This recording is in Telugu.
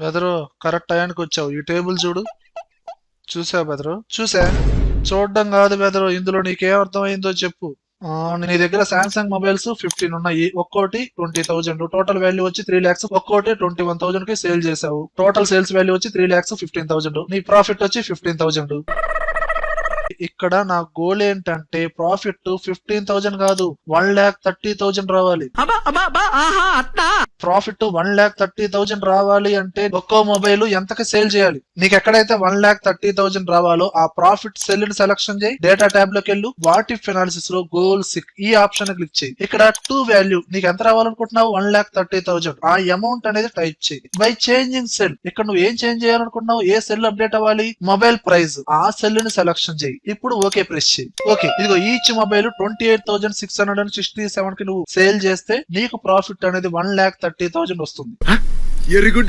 బెదరు కరెక్ట్ టయానికి వచ్చావు. ఈ టేబుల్ చూడు. చూసావు బెదరు చూసా? చూడడం కాదు బెదరు ఇందులో నీకేం అర్థమైందో చెప్పు. ఆ, నీ దగ్గర సామ్సంగ్ మొబైల్స్ ఫిఫ్టీన్ ఉన్నాయి. ఒక్కోటి ట్వంటీ థౌజండ్ టోటల్ వాల్యూ వచ్చి త్రీ ల్యాక్స్ ఒక్కోటి ట్వంటీ వన్ థౌసండ్కి సేల్ చేసావు టోటల్ సేల్స్ వాల్యూ వచ్చి త్రీ ల్యాక్స్ ఫిఫ్టీన్ థౌసండ్ నీ ప్రాఫిట్ వచ్చి ఫిఫ్టీన్ థౌసండ్ ఇక్కడ నా గోల్ ఏంటంటే ప్రాఫిట్ ఫిఫ్టీన్ థౌసండ్ కాదు వన్ ల్యాక్ థర్టీ థౌసండ్ రావాలి. Profit one lakh thirty thousand రావాలి అంటే ఒక్కో మొబైల్ ఎంతకి సేల్ చేయాలి? నీకు ఎక్కడైతే వన్ ల్యాక్ థర్టీ థౌసండ్ రావాలో ఆ ప్రాఫిట్ సెల్ని సెలెక్షన్ చేయి డేటా ట్యాబ్లోకి వెళ్ళు వాట్ ఇఫ్ ఎనాలిసిస్లో గోల్ సిక్ ఈ ఆప్షన్ క్లిక్ చేయి. ఇక్కడ టూ వాల్యూ నీకు ఎంత రావాలనుకుంటున్నావు వన్ ల్యాక్ థర్టీ థౌసండ్ ఆ అమౌంట్ అనేది టైప్ చేయి. బై చేంజింగ్ సెల్ ఇక్కడ నువ్వు ఏం చేంజ్ చేయాలనుకుంటున్నావు ఏ సెల్ అప్డేట్ అవ్వాలి? Mobile price. ఆ సెల్ని సెలెక్షన్ చేయి. ఇప్పుడు ఓకే ప్రెస్ చేయి. ఓకే ఇదిగో each mobile twenty eight thousand six hundred and sixty సెవెన్కి నువ్వు సేల్ చేస్తే నీకు ప్రాఫిట్ అనేది వన్ ల్యాక్ థర్టీ థౌసండ్ వస్తుంది. ఎరిగుడ్డు